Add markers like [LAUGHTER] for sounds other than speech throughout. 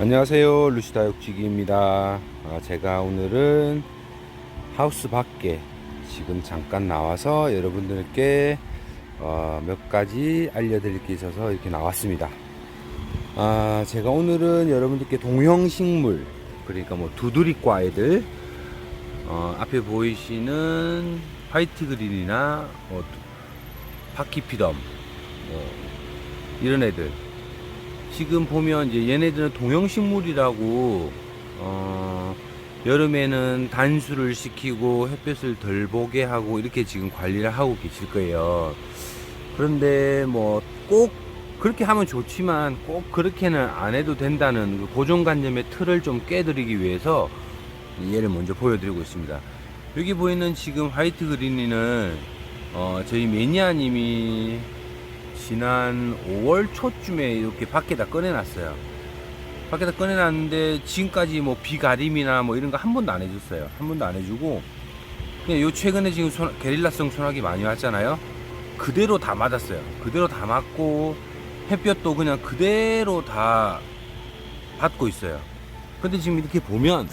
안녕하세요. 루시다 육지기입니다. 아, 제가 오늘은 하우스 밖에 지금 잠깐 나와서 여러분들께 어, 몇 가지 알려드릴 게 있어서 이렇게 나왔습니다. 아, 제가 오늘은 여러분들께 동형식물 그러니까 뭐 두드리과 애들 어, 앞에 보이시는 화이트 그린이나 뭐, 파키피덤 뭐, 이런 애들 지금 보면 이제 얘네들은 동형식물이라고 어, 여름에는 단수를 시키고 햇볕을 덜 보게 하고 이렇게 지금 관리를 하고 계실 거예요. 그런데 뭐 꼭 그렇게 하면 좋지만 꼭 그렇게는 안 해도 된다는 그 고정관념의 틀을 좀 깨드리기 위해서 얘를 먼저 보여드리고 있습니다. 여기 보이는 지금 화이트 그린이는 어, 저희 매니아님이 지난 5월 초쯤에 이렇게 밖에다 꺼내놨어요. 밖에다 꺼내놨는데 지금까지 뭐 비가림이나 뭐 이런 거 한 번도 안 해줬어요. 한 번도 안 해주고 그냥 요 최근에 지금 소, 게릴라성 소나기 많이 왔잖아요. 그대로 다 맞았어요. 그대로 다 맞고 햇볕도 그냥 그대로 다 받고 있어요. 근데 지금 이렇게 보면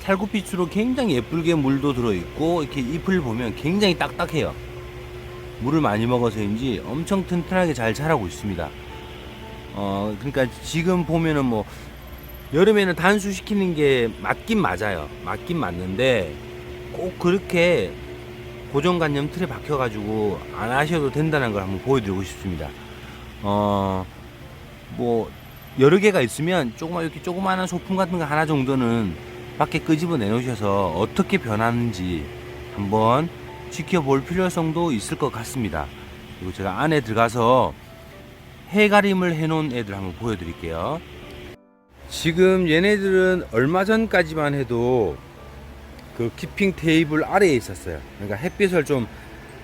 살구빛으로 굉장히 예쁘게 물도 들어있고 이렇게 잎을 보면 굉장히 딱딱해요. 물을 많이 먹어서인지 엄청 튼튼하게 잘 자라고 있습니다. 어, 그러니까 지금 보면은 뭐 여름에는 단수시키는 게 맞긴 맞아요. 맞긴 맞는데 꼭 그렇게 고정관념 틀에 박혀가지고 안 하셔도 된다는 걸 한번 보여드리고 싶습니다. 어, 뭐 여러 개가 있으면 조그마 이렇게 조그마한 소품 같은 거 하나 정도는 밖에 끄집어 내놓으셔서 어떻게 변하는지 한번 지켜볼 필요성도 있을 것 같습니다. 그리고 제가 안에 들어가서 해가림을 해놓은 애들 한번 보여드릴게요. 지금 얘네들은 얼마 전까지만 해도 그 키핑 테이블 아래에 있었어요. 그러니까 햇빛을 좀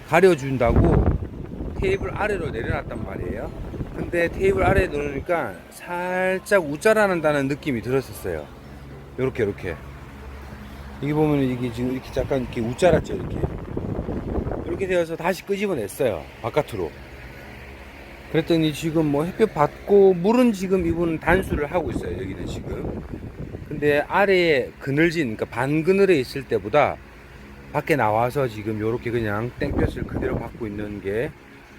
가려준다고 테이블 아래로 내려놨단 말이에요. 근데 테이블 아래에 놓으니까 살짝 우짜라는다는 느낌이 들었었어요. 요렇게 요렇게. 여기 보면 이게 지금 이렇게 잠깐 이렇게 우짜랐죠 이렇게. 이렇게 되어서 다시 끄집어냈어요 바깥으로. 그랬더니 지금 뭐 햇볕 받고 물은 지금 이분은 단수를 하고 있어요 여기는 지금. 근데 아래에 그늘진 그러니까 반그늘에 있을 때보다 밖에 나와서 지금 요렇게 그냥 땡볕을 그대로 받고 있는 게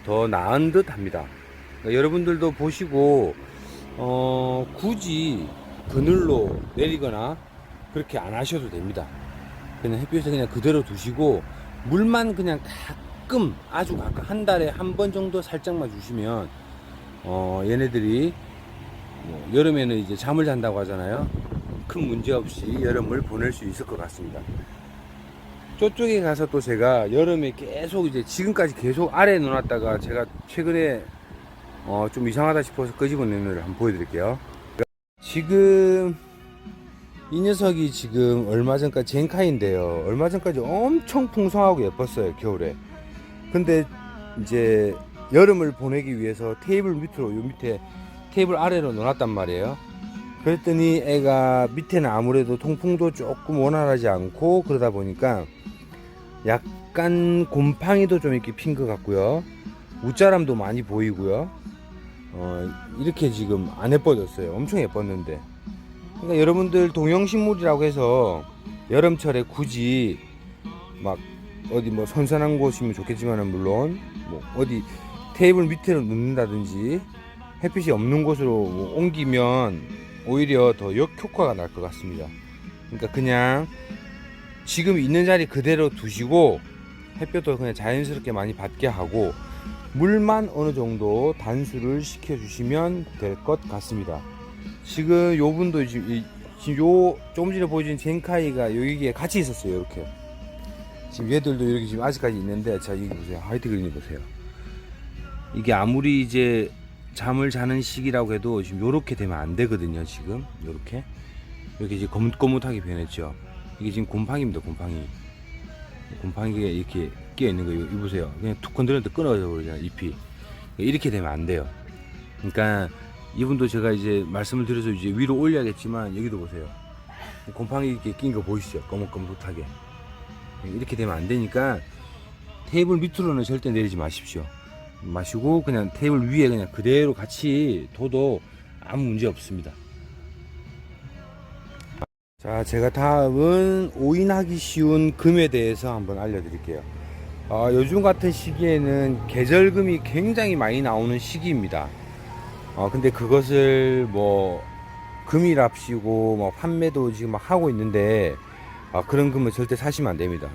더 나은 듯 합니다. 그러니까 여러분들도 보시고 어 굳이 그늘로 내리거나 그렇게 안 하셔도 됩니다. 그냥 햇볕에 그냥 그대로 두시고 물만 그냥 가끔 아주 가끔 한 달에 한 번 정도 살짝만 주시면 어 얘네들이 뭐 여름에는 이제 잠을 잔다고 하잖아요. 큰 문제 없이 여름을 보낼 수 있을 것 같습니다. 저쪽에 가서 또 제가 여름에 계속 이제 지금까지 계속 아래에 놓았다가 제가 최근에 어 좀 이상하다 싶어서 끄집어내는 걸 한번 보여드릴게요. 지금 이 녀석이 지금 얼마 전까지 젠카인데요. 얼마 전까지 엄청 풍성하고 예뻤어요, 겨울에. 근데 이제 여름을 보내기 위해서 테이블 밑으로, 요 밑에 테이블 아래로 놓았단 말이에요. 그랬더니 애가 밑에는 아무래도 통풍도 조금 원활하지 않고 그러다 보니까 약간 곰팡이도 좀 이렇게 핀 것 같고요. 웃자람도 많이 보이고요. 어, 이렇게 지금 안 예뻐졌어요. 엄청 예뻤는데. 그러니까 여러분들 동형식물이라고 해서 여름철에 굳이 막 어디 뭐 선선한 곳이면 좋겠지만은 물론 뭐 어디 테이블 밑으로 눕는다든지 햇빛이 없는 곳으로 뭐 옮기면 오히려 더 역효과가 날 것 같습니다. 그러니까 그냥 지금 있는 자리 그대로 두시고 햇볕도 그냥 자연스럽게 많이 받게 하고 물만 어느 정도 단수를 시켜 주시면 될 것 같습니다. 지금 요 분도 지금, 이, 지금 요 조금 전에 보여준 젠카이가 여기에 같이 있었어요 이렇게. 지금 얘들도 이렇게 지금 아직까지 있는데 자 여기 보세요. 화이트 그린이 보세요. 이게 아무리 이제 잠을 자는 시기라고 해도 지금 요렇게 되면 안 되거든요 지금. 요렇게. 이렇게 이제 거뭇거뭇하게 변했죠. 이게 지금 곰팡이입니다 곰팡이. 곰팡이가 이렇게 끼어 있는 거예요. 이 보세요. 그냥 툭 건드렸는데 끊어져 버리잖아요 잎이. 이렇게 되면 안 돼요. 그러니까 이분도 제가 이제 말씀을 드려서 이제 위로 올려야겠지만 여기도 보세요. 곰팡이 이렇게 낀 거 보이시죠? 거뭇거뭇하게. 이렇게 되면 안 되니까 테이블 밑으로는 절대 내리지 마십시오. 마시고 그냥 테이블 위에 그냥 그대로 같이 둬도 아무 문제 없습니다. 자, 제가 다음은 오인하기 쉬운 금에 대해서 한번 알려드릴게요. 어, 요즘 같은 시기에는 계절금이 굉장히 많이 나오는 시기입니다. 어, 근데 그것을 뭐 금이랍시고 뭐 판매도 지금 막 하고 있는데 아, 그런 금은 절대 사시면 안 됩니다.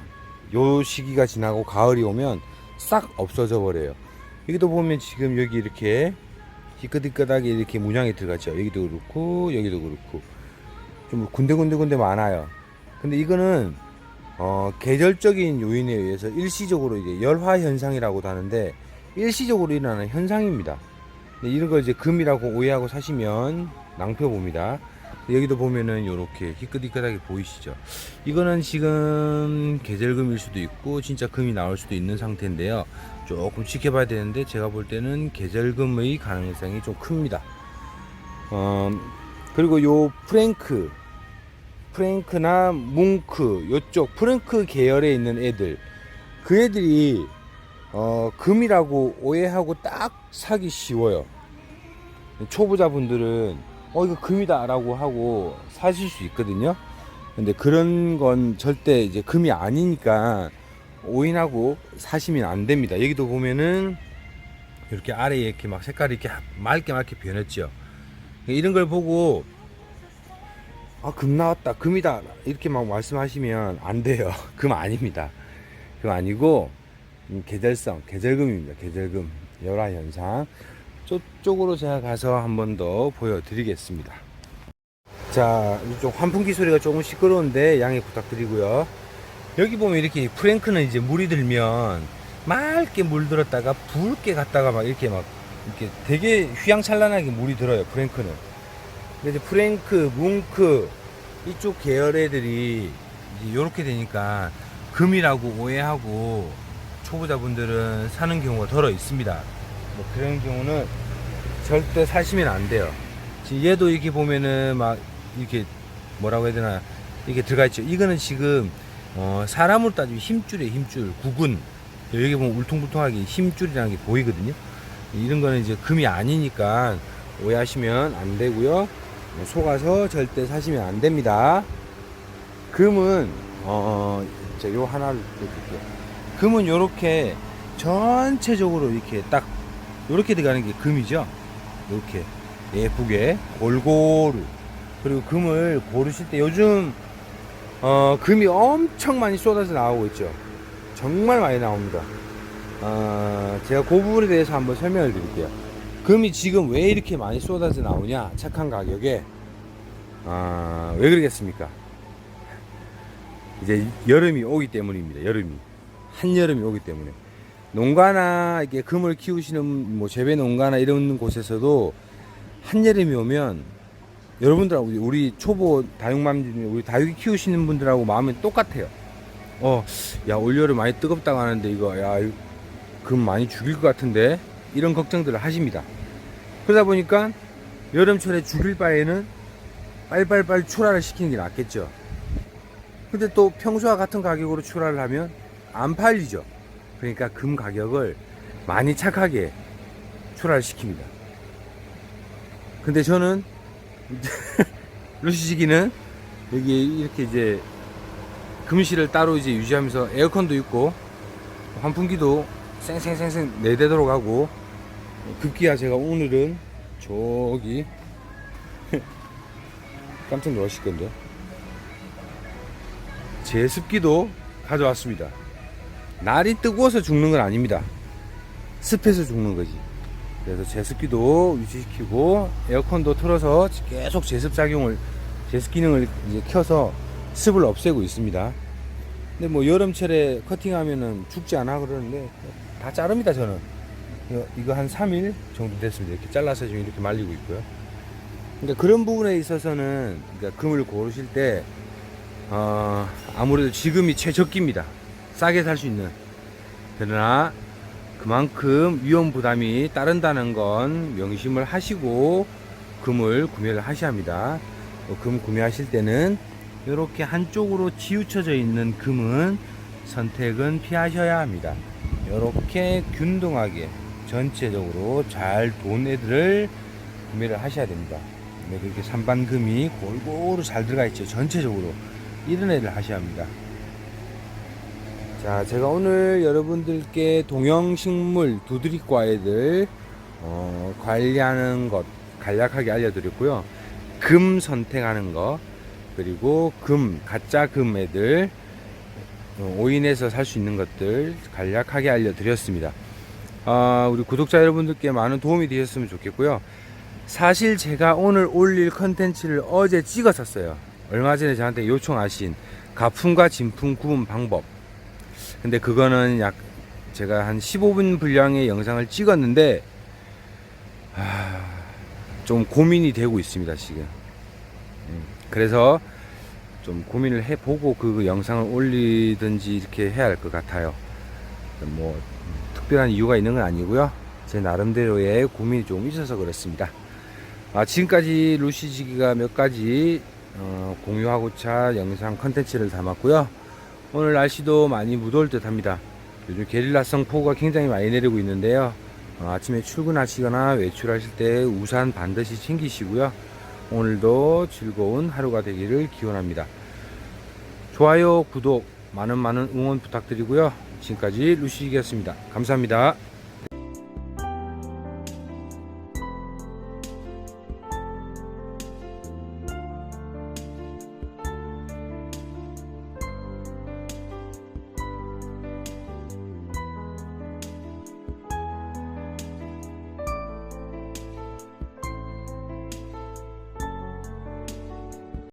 요 시기가 지나고 가을이 오면 싹 없어져 버려요. 여기도 보면 지금 여기 이렇게 희끗희끗하게 이렇게 문양이 들어갔죠. 여기도 그렇고 여기도 그렇고 좀 군데군데군데 많아요. 근데 이거는 어, 계절적인 요인에 의해서 일시적으로 이제 열화 현상이라고도 하는데 일시적으로 일어나는 현상입니다. 근데 이런 걸 이제 금이라고 오해하고 사시면 낭패 봅니다. 여기도 보면은 이렇게 희끗희끗하게 보이시죠? 이거는 지금 계절금일 수도 있고 진짜 금이 나올 수도 있는 상태인데요. 조금 지켜봐야 되는데 제가 볼 때는 계절금의 가능성이 좀 큽니다. 어, 그리고 요 프랭크, 프랭크나 뭉크 요쪽 프랭크 계열에 있는 애들 그 애들이 어, 금이라고 오해하고 딱 사기 쉬워요. 초보자분들은 어 이거 금이다라고 하고 사실 수 있거든요. 근데 그런 건 절대 이제 금이 아니니까 오인하고 사시면 안 됩니다. 여기도 보면은 이렇게 아래에 이렇게 막 색깔이 이렇게 맑게 맑게 변했죠. 이런 걸 보고 아, 금 나왔다, 금이다 이렇게 막 말씀하시면 안 돼요. [LAUGHS] 금 아닙니다. 금 아니고 음, 계절성, 계절금입니다. 계절금 열화 현상. 저쪽으로 제가 가서 한 번 더 보여드리겠습니다. 자, 이쪽 환풍기 소리가 조금 시끄러운데 양해 부탁드리고요. 여기 보면 이렇게 프랭크는 이제 물이 들면 맑게 물 들었다가 붉게 갔다가 막 이렇게 막 이렇게 되게 휘황찬란하게 물이 들어요. 프랭크는. 근데 이제 프랭크, 뭉크 이쪽 계열 애들이 이제 요렇게 되니까 금이라고 오해하고 초보자분들은 사는 경우가 덜어 있습니다. 뭐 그런 경우는 절대 사시면 안 돼요. 지금 얘도 이렇게 보면은 막 이렇게 뭐라고 해야 되나 이게 들어가 있죠. 이거는 지금 어 사람으로 따지면 힘줄이에요. 힘줄, 구근. 여기 보면 울퉁불퉁하게 힘줄이라는 게 보이거든요. 이런 거는 이제 금이 아니니까 오해하시면 안 되고요. 뭐 속아서 절대 사시면 안 됩니다. 금은 어, 자, 요 하나를 드릴게요. 금은 요렇게 전체적으로 이렇게 딱 요렇게 들어가는 게 금이죠. 요렇게 예쁘게 골고루 그리고 금을 고르실 때 요즘 어, 금이 엄청 많이 쏟아져 나오고 있죠. 정말 많이 나옵니다. 어, 제가 그 부분에 대해서 한번 설명을 드릴게요. 금이 지금 왜 이렇게 많이 쏟아져 나오냐? 착한 가격에. 아, 왜 그러겠습니까? 이제 여름이 오기 때문입니다. 여름이. 한여름이 오기 때문에. 농가나 이게 금을 키우시는 뭐 재배 농가나 이런 곳에서도 한여름이 오면 여러분들하고 우리 초보 다육맘들 우리 다육이 키우시는 분들하고 마음이 똑같아요. 어, 야 올여름 많이 뜨겁다고 하는데 이거 야, 이금 많이 죽일 것 같은데 이런 걱정들을 하십니다. 그러다 보니까 여름철에 죽일 바에는 빨빨빨 출하를 시키는 게 낫겠죠. 근데 또 평소와 같은 가격으로 출하를 하면 안 팔리죠. 그러니까 금 가격을 많이 착하게 출하를 시킵니다. 근데 저는 [LAUGHS] 루시시기는 여기 이렇게 이제 금실을 따로 이제 유지하면서 에어컨도 있고 환풍기도 쌩쌩쌩쌩 내대도록 하고 급기야 제가 오늘은 저기 [LAUGHS] 깜짝 놀라실 건데 제습기도 가져왔습니다. 날이 뜨거워서 죽는 건 아닙니다. 습해서 죽는 거지. 그래서 제습기도 유지시키고 에어컨도 틀어서 계속 제습 작용을 제습 기능을 이제 켜서 습을 없애고 있습니다. 근데 뭐 여름철에 커팅하면은 죽지 않아 그러는데 다 자릅니다 저는. 이거, 한 3일 정도 됐습니다. 이렇게 잘라서 지금 이렇게 말리고 있고요. 그러니까 그런 부분에 있어서는 그러니까 금을 고르실 때 어, 아무래도 지금이 최적기입니다. 싸게 살 수 있는. 그러나 그만큼 위험 부담이 따른다는 건 명심을 하시고 금을 구매를 하셔야 합니다. 어, 금 구매하실 때는 이렇게 한쪽으로 치우쳐져 있는 금은 선택은 피하셔야 합니다. 이렇게 균등하게 전체적으로 잘 돈 애들을 구매를 하셔야 됩니다. 네, 이렇게 산반금이 골고루 잘 들어가 있죠. 전체적으로 이런 애를 하셔야 합니다. 자, 제가 오늘 여러분들께 동영식물 두드리과 애들 어, 관리하는 것 간략하게 알려드렸고요. 금 선택하는 거 그리고 금 가짜 금 애들 어, 오인해서 살 수 있는 것들 간략하게 알려드렸습니다. 아, 우리 구독자 여러분들께 많은 도움이 되셨으면 좋겠고요. 사실 제가 오늘 올릴 컨텐츠를 어제 찍었었어요. 얼마 전에 저한테 요청하신 가품과 진품 구분 방법. 근데 그거는 약 제가 한 15분 분량의 영상을 찍었는데 아, 좀 고민이 되고 있습니다 지금. 음, 그래서 좀 고민을 해보고 그 영상을 올리든지 이렇게 해야 할 것 같아요. 뭐 특별한 이유가 있는 건 아니고요. 제 나름대로의 고민이 좀 있어서 그렇습니다. 아, 지금까지 루시지기가 몇 가지 어, 공유하고자 영상 컨텐츠를 담았고요. 오늘 날씨도 많이 무더울 듯 합니다. 요즘 게릴라성 폭우가 굉장히 많이 내리고 있는데요. 어, 아침에 출근하시거나 외출하실 때 우산 반드시 챙기시고요. 오늘도 즐거운 하루가 되기를 기원합니다. 좋아요, 구독, 많은 많은 응원 부탁드리고요. 지금까지 루시기였습니다. 감사합니다.